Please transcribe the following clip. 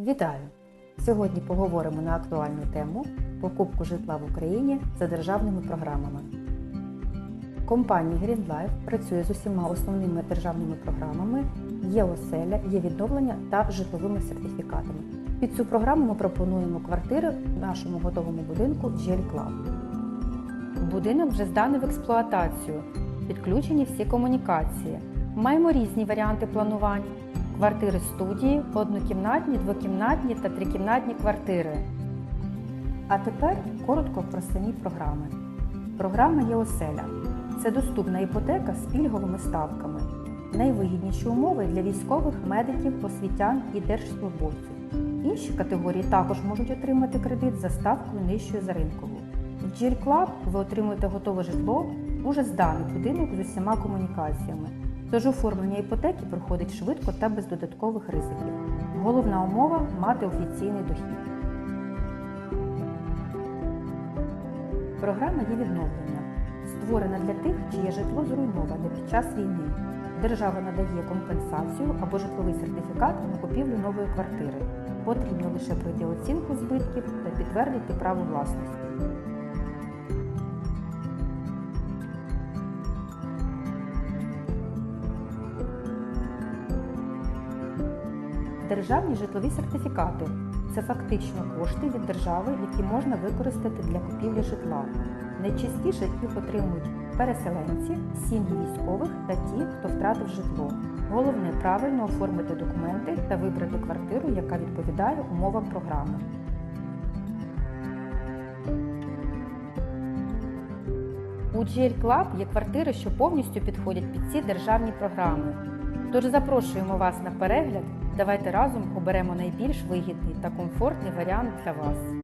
Вітаю! Сьогодні поговоримо на актуальну тему покупку житла в Україні за державними програмами. Компанія GreenLife працює з усіма основними державними програмами є оселя, є відновлення та житловими сертифікатами. Під цю програму ми пропонуємо квартири в нашому готовому будинку GL Club. Будинок вже зданий в експлуатацію, підключені всі комунікації. Маємо різні варіанти планувань: квартири студії, однокімнатні, двокімнатні та трикімнатні квартири. А тепер коротко про самі програми. Програма є оселя. Це доступна іпотека з пільговими ставками. Найвигідніші умови для військових, медиків, освітян і держслужбовців. Інші категорії також можуть отримати кредит за ставкою нижчою за ринкову. В GL Club ви отримуєте готове житло, уже зданий будинок з усіма комунікаціями. Тож оформлення іпотеки проходить швидко та без додаткових ризиків. Головна умова мати офіційний дохід. Програма є відновлення, створена для тих, чиє житло зруйноване під час війни. Держава надає компенсацію або житловий сертифікат на купівлю нової квартири. Потрібно лише пройти оцінку збитків та підтвердити право власності. Державні житлові сертифікати це фактично кошти від держави, які можна використати для купівлі житла. Найчастіше їх отримують переселенці, сім'ї військових та ті, хто втратив житло. Головне правильно оформити документи та вибрати квартиру, яка відповідає умовам програми. У GL Club є квартири, що повністю підходять під ці державні програми. Тож запрошуємо вас на перегляд. Давайте разом оберемо найбільш вигідний та комфортний варіант для вас.